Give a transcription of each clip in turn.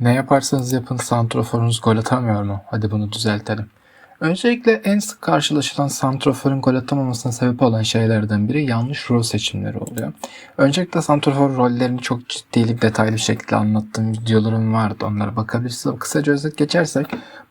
Ne yaparsanız yapın santroforunuz gol atamıyor mu? Hadi bunu düzeltelim. Öncelikle en sık karşılaşılan santroforun gol atamamasına sebep olan şeylerden biri yanlış rol seçimleri oluyor. Öncelikle santrofor rollerini çok ciddi, detaylı bir şekilde anlattığım videolarım vardı. Onlara bakabilirsiniz. Kısaca özet geçersek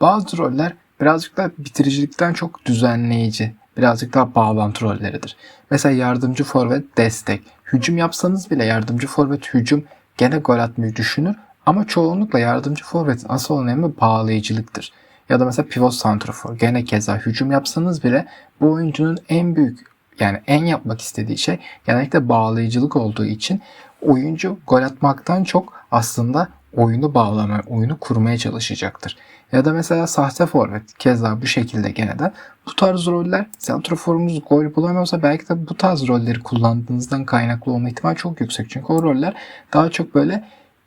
bazı roller birazcık daha bitiricilikten çok düzenleyici, birazcık daha bağlantı rolleridir. Mesela yardımcı forvet destek. Hücum yapsanız bile yardımcı forvet hücum gene gol atmayı düşünür ama çoğunlukla yardımcı forvetin asıl önemi bağlayıcılıktır. Ya da mesela pivot santrafor. Gene keza hücum yapsanız bile bu oyuncunun en büyük yani en yapmak istediği şey genellikle bağlayıcılık olduğu için oyuncu gol atmaktan çok aslında oyunu bağlama, oyunu kurmaya çalışacaktır. Ya da mesela sahte forvet keza bu şekilde gene de bu tarz roller santraforumuz gol bulamıyorsa belki de bu tarz rolleri kullandığınızdan kaynaklı olma ihtimali çok yüksek. Çünkü o roller daha çok böyle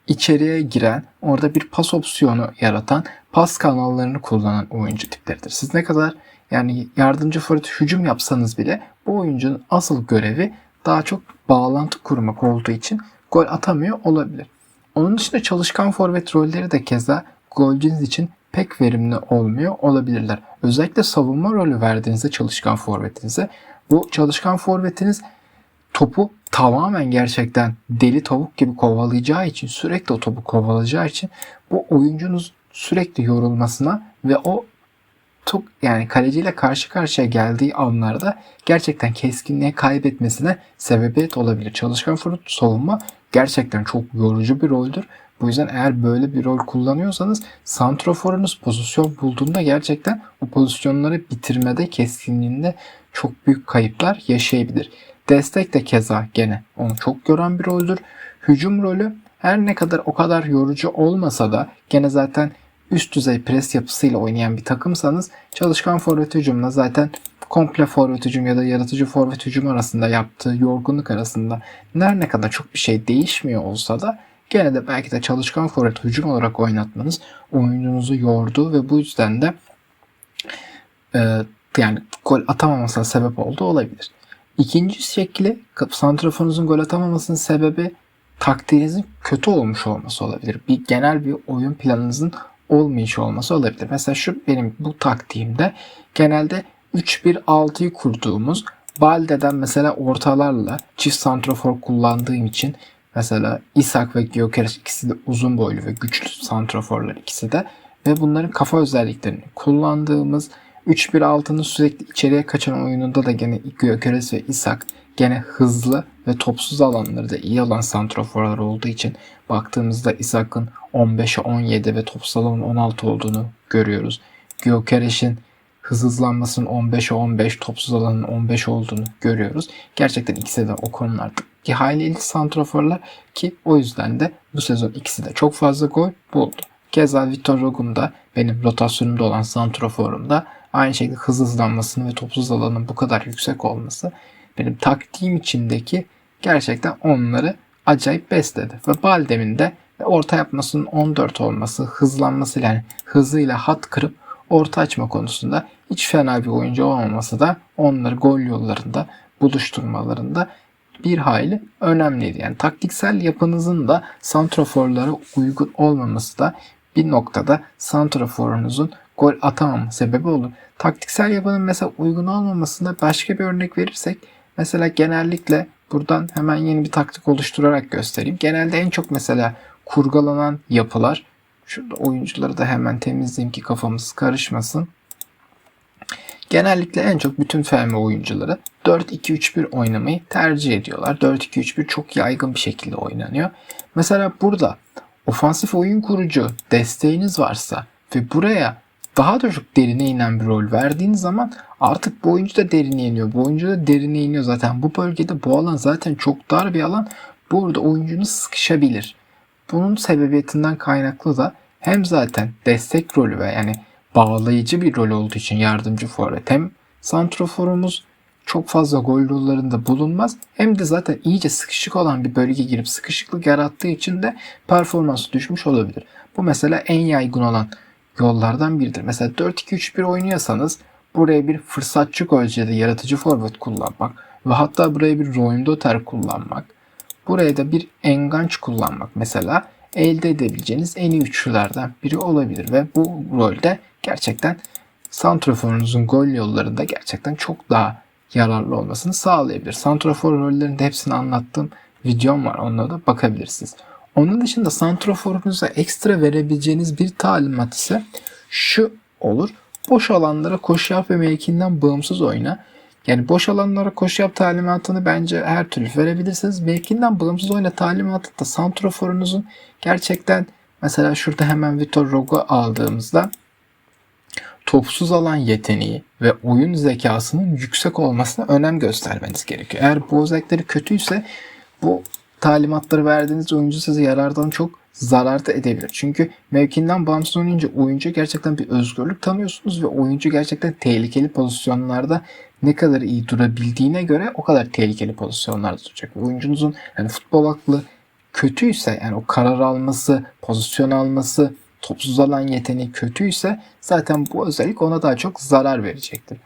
içeriye giren, orada bir pas opsiyonu yaratan, pas kanallarını kullanan oyuncu tipleridir. Siz ne kadar yani yardımcı forvet hücum yapsanız bile bu oyuncunun asıl görevi daha çok bağlantı kurmak olduğu için gol atamıyor olabilir. Onun dışında çalışkan forvet rolleri de keza golcünüz için pek verimli olmuyor olabilirler. Özellikle savunma rolü verdiğinizde çalışkan forvetinize bu çalışkan forvetiniz topu tamamen gerçekten deli tavuk gibi kovalayacağı için sürekli o topu kovalayacağı için bu oyuncunuz sürekli yorulmasına ve o çok yani kaleciyle karşı karşıya geldiği anlarda gerçekten keskinliğe kaybetmesine sebebiyet olabilir. Çalışkan forvet savunma gerçekten çok yorucu bir roldür. Bu yüzden eğer böyle bir rol kullanıyorsanız santroforunuz pozisyon bulduğunda gerçekten o pozisyonları bitirmede keskinliğinde çok büyük kayıplar yaşayabilir. Destek de keza gene onu çok gören bir roldür. Hücum rolü her ne kadar o kadar yorucu olmasa da gene zaten üst düzey pres yapısıyla oynayan bir takımsanız çalışkan forvet hücumla zaten komple forvet hücum ya da yaratıcı forvet hücum arasında yaptığı yorgunluk arasında her ne kadar çok bir şey değişmiyor olsa da gene de belki de çalışkan forvet hücum olarak oynatmanız oyuncunuzu yordu ve bu yüzden de e, yani gol atamamasına sebep oldu olabilir. İkinci şekli santraforunuzun gol atamamasının sebebi taktiğinizin kötü olmuş olması olabilir. Bir genel bir oyun planınızın olmayışı olması olabilir. Mesela şu benim bu taktiğimde genelde 3-1-6'yı kurduğumuz Balde'den mesela ortalarla çift santrafor kullandığım için mesela Isak ve Gyökeres ikisi de uzun boylu ve güçlü santraforlar ikisi de ve bunların kafa özelliklerini kullandığımız 3-1-6'nın sürekli içeriye kaçan oyununda da gene Gyökeres ve Isak gene hızlı ve topsuz alanları da iyi olan santraforlar olduğu için baktığımızda Isak'ın 15'e 17 ve topsuz alanın 16 olduğunu görüyoruz. Gyökeres'in hız hızlanmasının 15'e 15, topsuz alanın 15 olduğunu görüyoruz. Gerçekten ikisi de o konularda ki hayli santraforlar ki o yüzden de bu sezon ikisi de çok fazla gol buldu. Keza Vitor Rogun da benim rotasyonumda olan santraforumda aynı şekilde hız hızlanmasının ve topsuz alanın bu kadar yüksek olması benim taktiğim içindeki gerçekten onları acayip besledi. Ve Baldem'in de orta yapmasının 14 olması, hızlanması yani hızıyla hat kırıp orta açma konusunda hiç fena bir oyuncu olmaması da onları gol yollarında buluşturmalarında bir hayli önemliydi. Yani taktiksel yapınızın da santraforlara uygun olmaması da bir noktada santraforunuzun gol atamama sebebi olur. Taktiksel yapının mesela uygun olmamasında başka bir örnek verirsek mesela genellikle buradan hemen yeni bir taktik oluşturarak göstereyim. Genelde en çok mesela kurgulanan yapılar şurada oyuncuları da hemen temizleyeyim ki kafamız karışmasın. Genellikle en çok bütün FM oyuncuları 4-2-3-1 oynamayı tercih ediyorlar. 4-2-3-1 çok yaygın bir şekilde oynanıyor. Mesela burada ofansif oyun kurucu desteğiniz varsa ve buraya daha da çok derine inen bir rol verdiğiniz zaman artık bu oyuncu da derine iniyor. Bu oyuncu da derine iniyor zaten. Bu bölgede bu alan zaten çok dar bir alan. Burada oyuncunuz sıkışabilir. Bunun sebebiyetinden kaynaklı da hem zaten destek rolü ve yani bağlayıcı bir rol olduğu için yardımcı forvet hem santroforumuz çok fazla gol yollarında bulunmaz. Hem de zaten iyice sıkışık olan bir bölge girip sıkışıklık yarattığı için de performansı düşmüş olabilir. Bu mesela en yaygın olan yollardan biridir. Mesela 4-2-3-1 oynuyorsanız buraya bir fırsatçı da yaratıcı forvet kullanmak ve hatta buraya bir Royum Doter kullanmak. Buraya da bir enganç kullanmak mesela elde edebileceğiniz en iyi üçlülerden biri olabilir ve bu rolde gerçekten santraforunuzun gol yollarında gerçekten çok daha yararlı olmasını sağlayabilir. Santrafor rollerinde hepsini anlattığım videom var. Onlara da bakabilirsiniz. Onun dışında santraforunuza ekstra verebileceğiniz bir talimat ise şu olur. Boş alanlara koşu yap ve mevkinden bağımsız oyna. Yani boş alanlara koşu yap talimatını bence her türlü verebilirsiniz. Mevkinden bağımsız oyna talimatı da santraforunuzun gerçekten mesela şurada hemen Vitor Rogo aldığımızda topsuz alan yeteneği ve oyun zekasının yüksek olmasına önem göstermeniz gerekiyor. Eğer bu özellikleri kötüyse bu talimatları verdiğiniz oyuncu size yarardan çok zarar da edebilir. Çünkü mevkinden bağımsız oynayınca oyuncu gerçekten bir özgürlük tanıyorsunuz ve oyuncu gerçekten tehlikeli pozisyonlarda ne kadar iyi durabildiğine göre o kadar tehlikeli pozisyonlarda duracak. Oyuncunuzun yani futbol aklı kötüyse yani o karar alması, pozisyon alması, topsuz alan yeteneği kötüyse zaten bu özellik ona daha çok zarar verecektir.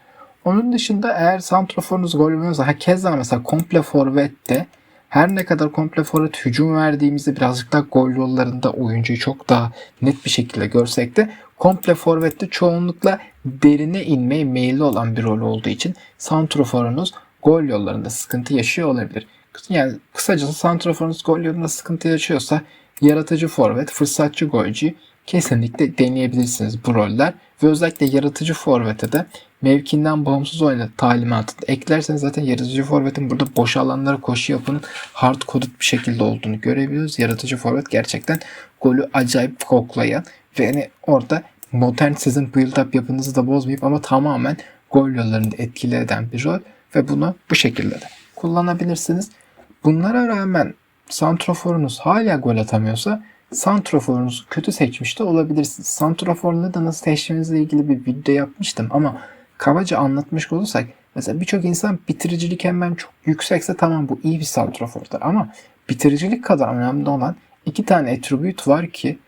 Onun dışında eğer santraforunuz gol yemiyorsa ha keza mesela komple forvette her ne kadar komple forvet hücum verdiğimizde birazcık daha gol yollarında oyuncuyu çok daha net bir şekilde görsek de komple forvette çoğunlukla derine inmeye meyilli olan bir rol olduğu için santraforunuz gol yollarında sıkıntı yaşıyor olabilir. Yani kısacası santraforunuz gol yolunda sıkıntı yaşıyorsa yaratıcı forvet, fırsatçı golcü kesinlikle deneyebilirsiniz bu roller. Ve özellikle yaratıcı forvete de mevkinden bağımsız oyna talimatını eklerseniz zaten yaratıcı forvetin burada boş alanlara koşu yapının hard coded bir şekilde olduğunu görebiliyoruz. Yaratıcı forvet gerçekten golü acayip koklayan ve yani orada modern sizin build up yapınızı da bozmayıp ama tamamen gol yollarını etkili eden bir rol ve bunu bu şekilde de kullanabilirsiniz. Bunlara rağmen santroforunuz hala gol atamıyorsa santroforunuzu kötü seçmiş de olabilirsiniz. Santroforunu da nasıl seçtiğinizle ilgili bir video yapmıştım ama kabaca anlatmış olursak mesela birçok insan bitiricilik hemen çok yüksekse tamam bu iyi bir santrofordur ama bitiricilik kadar önemli olan iki tane attribute var ki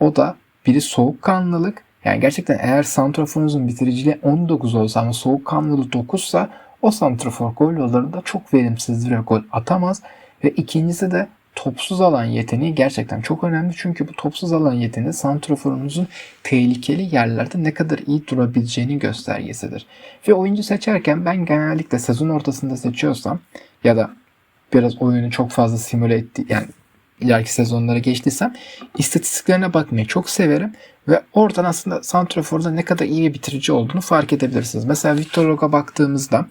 o da biri soğukkanlılık yani gerçekten eğer santraforunuzun bitiriciliği 19 olsa ama soğukkanlılığı 9 ise o santrafor gol yollarında çok verimsizdir ve gol atamaz. Ve ikincisi de topsuz alan yeteneği gerçekten çok önemli. Çünkü bu topsuz alan yeteneği santraforunuzun tehlikeli yerlerde ne kadar iyi durabileceğini göstergesidir. Ve oyuncu seçerken ben genellikle sezon ortasında seçiyorsam ya da biraz oyunu çok fazla simüle etti yani ileriki sezonlara geçtiysem istatistiklerine bakmayı çok severim ve oradan aslında santraforda ne kadar iyi bir bitirici olduğunu fark edebilirsiniz. Mesela Victor Roque'a baktığımızda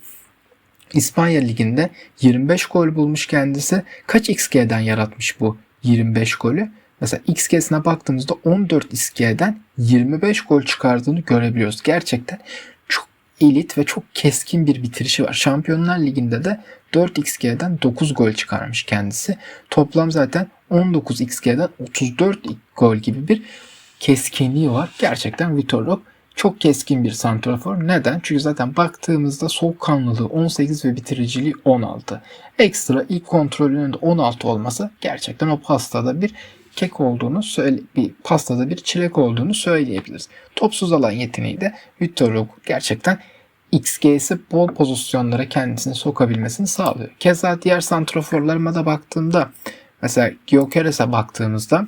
İspanya Ligi'nde 25 gol bulmuş kendisi. Kaç XG'den yaratmış bu 25 golü? Mesela XG'sine baktığımızda 14 XG'den 25 gol çıkardığını görebiliyoruz. Gerçekten çok elit ve çok keskin bir bitirişi var. Şampiyonlar Ligi'nde de 4 XG'den 9 gol çıkarmış kendisi. Toplam zaten 19 XG'den 34 gol gibi bir keskinliği var. Gerçekten Vitor Roque çok keskin bir santrafor. Neden? Çünkü zaten baktığımızda soğukkanlılığı 18 ve bitiriciliği 16. Ekstra ilk kontrolünün de 16 olması gerçekten o pastada bir kek olduğunu söyle bir pastada bir çilek olduğunu söyleyebiliriz. Topsuz alan yeteneği de Victor Roque gerçekten XG'si bol pozisyonlara kendisini sokabilmesini sağlıyor. Keza diğer santraforlarıma da baktığımda mesela Gyökeres'e baktığımızda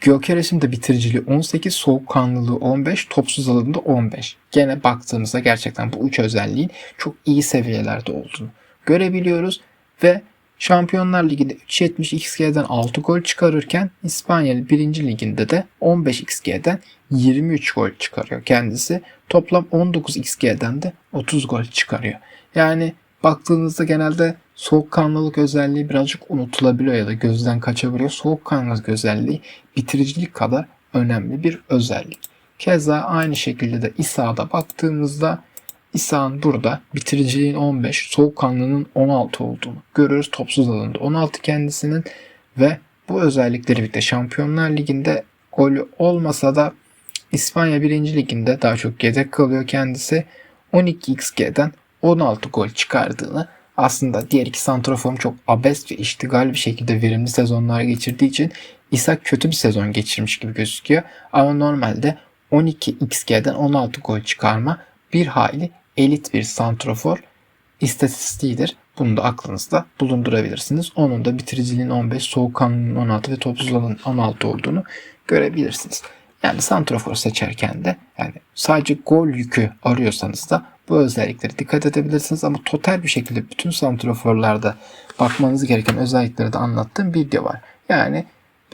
Gökeres'in de bitiriciliği 18, soğukkanlılığı 15, topsuz alanında 15. Gene baktığımızda gerçekten bu üç özelliğin çok iyi seviyelerde olduğunu görebiliyoruz ve Şampiyonlar Ligi'nde 3.70 XG'den 6 gol çıkarırken İspanya 1. Liginde de 15 XG'den 23 gol çıkarıyor kendisi. Toplam 19 XG'den de 30 gol çıkarıyor. Yani baktığınızda genelde soğukkanlılık özelliği birazcık unutulabiliyor ya da gözden kaçabiliyor. Soğukkanlılık özelliği bitiricilik kadar önemli bir özellik. Keza aynı şekilde de İsa'da baktığımızda İsa'nın burada bitiriciliğin 15, soğukkanlılığının 16 olduğunu görüyoruz. Topsuz alanda 16 kendisinin ve bu özellikleri birlikte Şampiyonlar Ligi'nde golü olmasa da İspanya 1. Liginde daha çok yedek kalıyor kendisi. 12 XG'den 16 gol çıkardığını aslında diğer iki santraforun çok abest ve iştigal bir şekilde verimli sezonlar geçirdiği için İshak kötü bir sezon geçirmiş gibi gözüküyor. Ama normalde 12 XG'den 16 gol çıkarma bir hayli elit bir santrafor istatistiğidir. Bunu da aklınızda bulundurabilirsiniz. Onun da bitiriciliğin 15, soğukkanlılığın 16 ve topsuzluğun 16 olduğunu görebilirsiniz. Yani santrofor seçerken de yani sadece gol yükü arıyorsanız da bu özelliklere dikkat edebilirsiniz ama total bir şekilde bütün santroforlarda bakmanız gereken özellikleri de anlattığım video var. Yani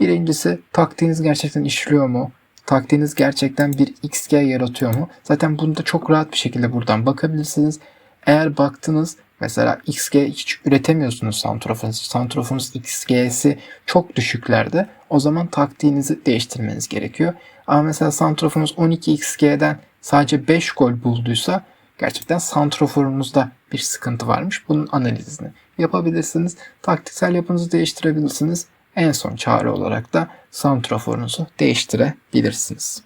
birincisi taktiğiniz gerçekten işliyor mu? Taktiğiniz gerçekten bir XG yaratıyor mu? Zaten bunu da çok rahat bir şekilde buradan bakabilirsiniz. Eğer baktınız mesela XG hiç üretemiyorsunuz santrofonunuz. Santrofonunuz XG'si çok düşüklerde. O zaman taktiğinizi değiştirmeniz gerekiyor. Ama mesela santrofonunuz 12 XG'den sadece 5 gol bulduysa gerçekten santroforunuzda bir sıkıntı varmış. Bunun analizini yapabilirsiniz. Taktiksel yapınızı değiştirebilirsiniz. En son çare olarak da santroforunuzu değiştirebilirsiniz.